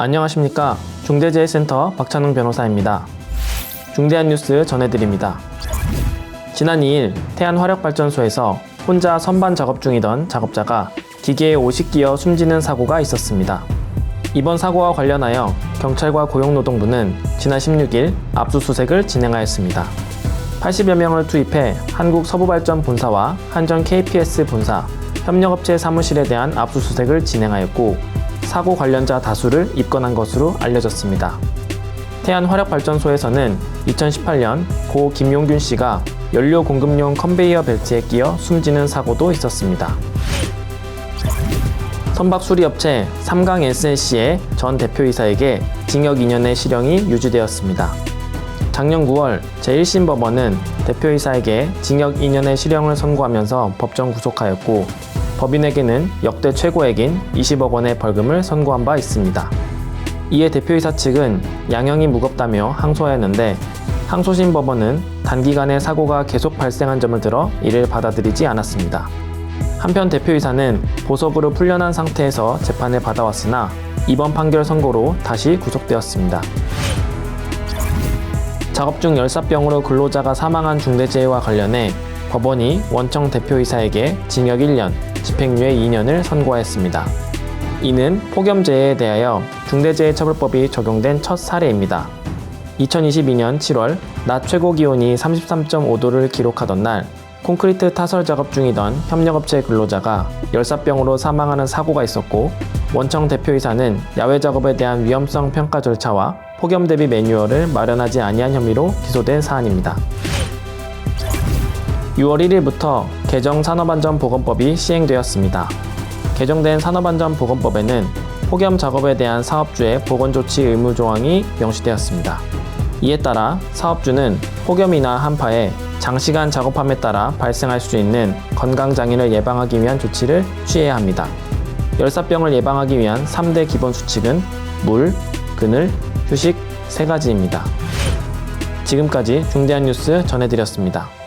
안녕하십니까. 중대재해센터 박찬웅 변호사입니다. 중대한 뉴스 전해드립니다. 지난 2일 태안화력발전소에서 혼자 선반 작업 중이던 작업자가 기계에 옷이 끼어 숨지는 사고가 있었습니다. 이번 사고와 관련하여 경찰과 고용노동부는 지난 16일 압수수색을 진행하였습니다. 80여 명을 투입해 한국 서부발전 본사와 한전 KPS 본사, 협력업체 사무실에 대한 압수수색을 진행하였고 사고 관련자 다수를 입건한 것으로 알려졌습니다. 태안화력발전소에서는 2018년 고 김용균 씨가 연료 공급용 컨베이어 벨트에 끼어 숨지는 사고도 있었습니다. 선박 수리업체 삼강 SNC의 전 대표이사에게 징역 2년의 실형이 유지되었습니다. 작년 9월 제1심 법원은 대표이사에게 징역 2년의 실형을 선고하면서 법정 구속하였고 법인에게는 역대 최고액인 20억 원의 벌금을 선고한 바 있습니다. 이에 대표이사 측은 양형이 무겁다며 항소하였는데 항소심 법원은 단기간에 사고가 계속 발생한 점을 들어 이를 받아들이지 않았습니다. 한편 대표이사는 보석으로 풀려난 상태에서 재판을 받아왔으나 이번 판결 선고로 다시 구속되었습니다. 작업 중 열사병으로 근로자가 사망한 중대재해와 관련해 법원이 원청 대표이사에게 징역 1년, 집행유예 2년을 선고하였습니다. 이는 폭염재해에 대하여 중대재해처벌법이 적용된 첫 사례입니다. 2022년 7월 낮 최고 기온이 33.5도를 기록하던 날 콘크리트 타설 작업 중이던 협력업체 근로자가 열사병으로 사망하는 사고가 있었고 원청 대표이사는 야외 작업에 대한 위험성 평가 절차와 폭염 대비 매뉴얼을 마련하지 아니한 혐의로 기소된 사안입니다. 6월 1일부터 개정 산업안전보건법이 시행되었습니다. 개정된 산업안전보건법에는 폭염 작업에 대한 사업주의 보건조치 의무 조항이 명시되었습니다. 이에 따라 사업주는 폭염이나 한파에 장시간 작업함에 따라 발생할 수 있는 건강장애를 예방하기 위한 조치를 취해야 합니다. 열사병을 예방하기 위한 3대 기본 수칙은 물, 그늘, 휴식 세 가지입니다. 지금까지 중대한 뉴스 전해드렸습니다.